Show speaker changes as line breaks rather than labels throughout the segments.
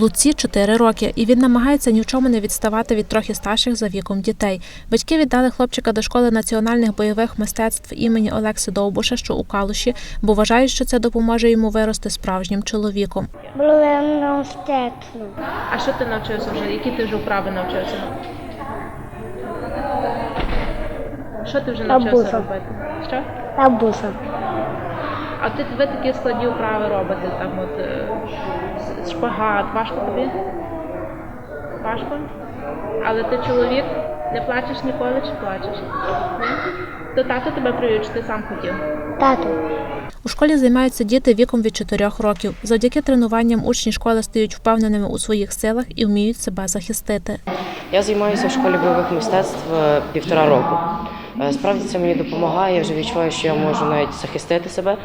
Луці 4 роки, і він намагається ні в чому не відставати від трохи старших за віком дітей. Батьки віддали хлопчика до школи національних бойових мистецтв імені Олекси Довбуша, що у Калуші, бо вважають, що це допоможе йому вирости справжнім чоловіком.
Було мистецтво.
А що ти навчився вже? Які ти вже вправи навчився? Що ти вже
навчився Абуса.
робити? Що?
Абуса.
А ти ви такі складні вправи робите, там от е, шпагат, важко тобі? Важко? Але ти чоловік, не плачеш ніколи чи плачеш? Ні? То тато тебе привів, чи ти сам хотів?
Тато.
У школі займаються діти віком від 4 років. Завдяки тренуванням учні школи стають впевненими у своїх силах і вміють себе захистити.
Я займаюся в школі бойових мистецтв е, півтора року. Е, Справді це мені допомагає. Я вже відчуваю, що я можу навіть захистити себе.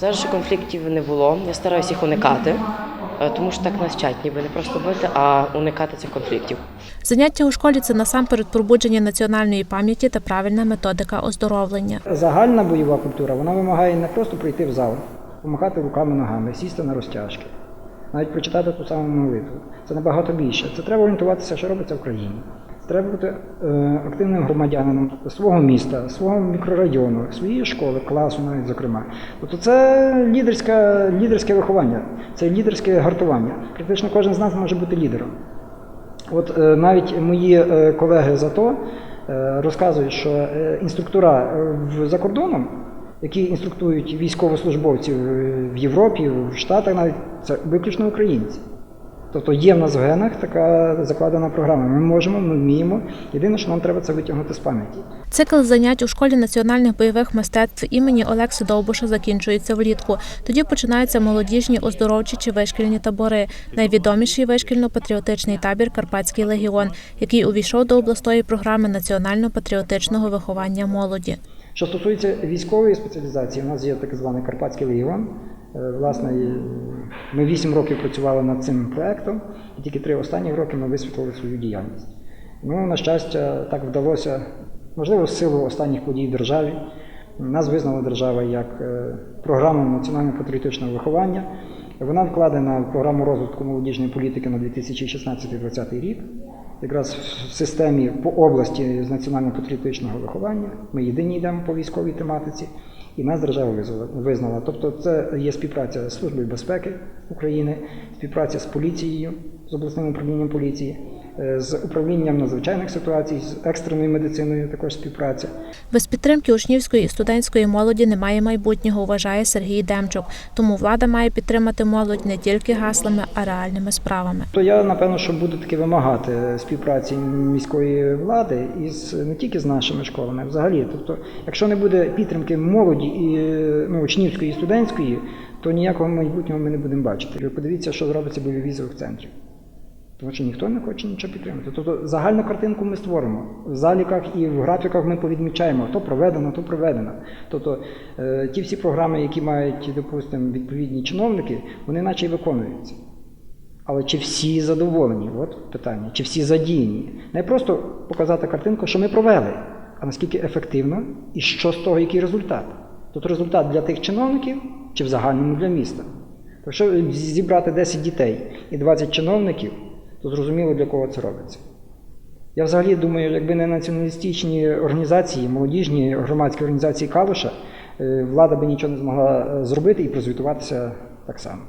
Зараз ще конфліктів не було. Я стараюся їх уникати, е, тому що так нас вчать, ніби не просто бити, а уникати цих конфліктів.
Заняття у школі це насамперед пробудження національної пам'яті та правильна методика оздоровлення.
Загальна бойова культура вона вимагає не просто прийти в зал, помахати руками ногами, сісти на розтяжки, навіть прочитати ту саму молитву. Це набагато більше. Це треба орієнтуватися, що робиться в країні. Треба бути е, активним громадянином свого міста, свого мікрорайону, своєї школи, класу навіть зокрема. Тобто це лідерське, лідерське виховання, це лідерське гартування. Практично кожен з нас може бути лідером. От е, навіть мої е, колеги з АТО е, розказують, що е, інструктора е, в- за кордоном, які інструктують військовослужбовців е, в Європі, в Штатах навіть це виключно українці. Тобто є в нас в генах така закладена програма. Ми можемо, ми вміємо. Єдине, що нам треба це витягнути з пам'яті.
Цикл занять у школі національних бойових мистецтв імені Олекси Довбуша закінчується влітку. Тоді починаються молодіжні оздоровчі чи вишкільні табори. Найвідоміший вишкільно-патріотичний табір Карпатський легіон, який увійшов до обласної програми національно-патріотичного виховання молоді.
Що стосується військової спеціалізації, у нас є так званий Карпатський легіон. Е, Власне, ми 8 років працювали над цим проектом, і тільки три останні роки ми висвітлили свою діяльність. Ну, на щастя, так вдалося, можливо, з силу останніх подій в державі. Нас визнала держава як е, програму національно-патріотичного виховання. Вона вкладена в програму розвитку молодіжної політики на 2016-2020 рік. Якраз в системі по області з національно-патріотичного виховання. Ми єдині йдемо по військовій тематиці, і нас держава визнала-. Тобто, це є співпраця з Службою безпеки України, співпраця з поліцією, з обласним управлінням поліції, з управлінням надзвичайних ситуацій, з екстреною медициною також співпраця.
Без підтримки учнівської і студентської молоді немає майбутнього, вважає Сергій Демчук. Тому влада має підтримати молодь не тільки гаслами, а реальними справами.
То я напевно, що буду таки вимагати співпраці міської влади із не тільки з нашими школами, а взагалі. Тобто, якщо не буде підтримки молоді і ну, учнівської і студентської, то ніякого майбутнього ми не будемо бачити. Подивіться, що робиться біля візових центрів. Тому що ніхто не хоче нічого підтримати. Тобто загальну картинку ми створимо. В заліках і в графіках ми повідмічаємо, то проведено, то проведено. Тобто е, ті всі програми, які мають, допустимо, відповідні чиновники, вони наче й виконуються. Але чи всі задоволені? От питання. Чи всі задіяні? Не просто показати картинку, що ми провели, а наскільки ефективно і що з того, який результат. Тут результат для тих чиновників чи в загальному для міста. Якщо зібрати 10 дітей і 20 чиновників, то зрозуміло, для кого це робиться. Я взагалі думаю, якби не націоналістичні організації, молодіжні громадські організації Калуша, е, влада би нічого не змогла е, зробити і прозвітуватися так само.